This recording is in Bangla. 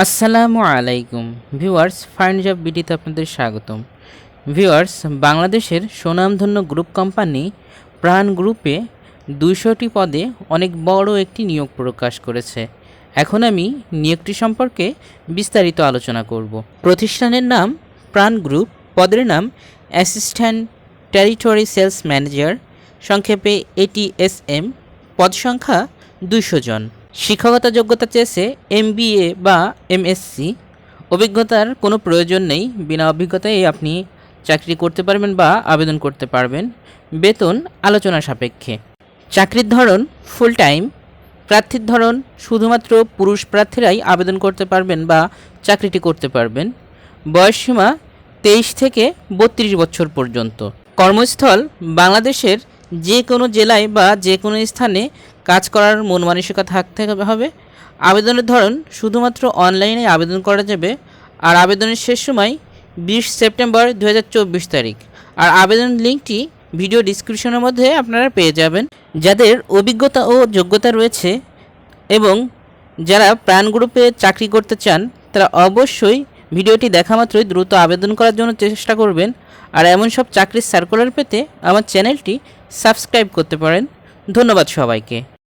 আসসালামু আলাইকুম। ভিউয়ার্স, ফাইন জব বিডিতে আপনাদের স্বাগতম। ভিউয়ার্স, বাংলাদেশের সুনামধন্য গ্রুপ কোম্পানি প্রাণ গ্রুপে দুইশোটি পদে অনেক বড় একটি নিয়োগ প্রকাশ করেছে। এখন আমি নিয়োগটি সম্পর্কে বিস্তারিত আলোচনা করব। প্রতিষ্ঠানের নাম প্রাণ গ্রুপ, পদের নাম অ্যাসিস্ট্যান্ট টেরিটরি সেলস ম্যানেজার, সংক্ষেপে এটিএসএম পদ সংখ্যা দুইশো জন। শিক্ষকতা যোগ্যতা চেয়েছে এমবিএ বা এমএসসি। অভিজ্ঞতার কোনো প্রয়োজন নেই, বিনা অভিজ্ঞতায় আপনি চাকরি করতে পারবেন বা আবেদন করতে পারবেন। বেতন আলোচনা সাপেক্ষে। চাকরির ধরন ফুল টাইম প্রার্থীর ধরন শুধুমাত্র পুরুষ প্রার্থীরাই আবেদন করতে পারবেন বা চাকরিটি করতে পারবেন। বয়সসীমা তেইশ থেকে বত্রিশ বছর পর্যন্ত। কর্মস্থল বাংলাদেশের যে কোনো জেলায় বা যে কোনো স্থানে কাজ করার মন মানসিকতা থাকতে হবে আবেদনের ধরন শুধুমাত্র অনলাইনে আবেদন করা যাবে। আর আবেদনের শেষ সময় বিশ সেপ্টেম্বর দু হাজার চব্বিশ তারিখ। আর আবেদন লিঙ্কটি ভিডিও ডিসক্রিপশনের মধ্যে আপনারা পেয়ে যাবেন। যাদের অভিজ্ঞতা ও যোগ্যতা রয়েছে এবং যারা প্রাণ গ্রুপে চাকরি করতে চান, তারা অবশ্যই ভিডিওটি দেখা মাত্রই দ্রুত আবেদন করার জন্য চেষ্টা করবেন। আর এমন সব চাকরির সার্কুলার পেতে আমার চ্যানেলটি সাবস্ক্রাইব করতে পারেন। ধন্যবাদ সবাইকে।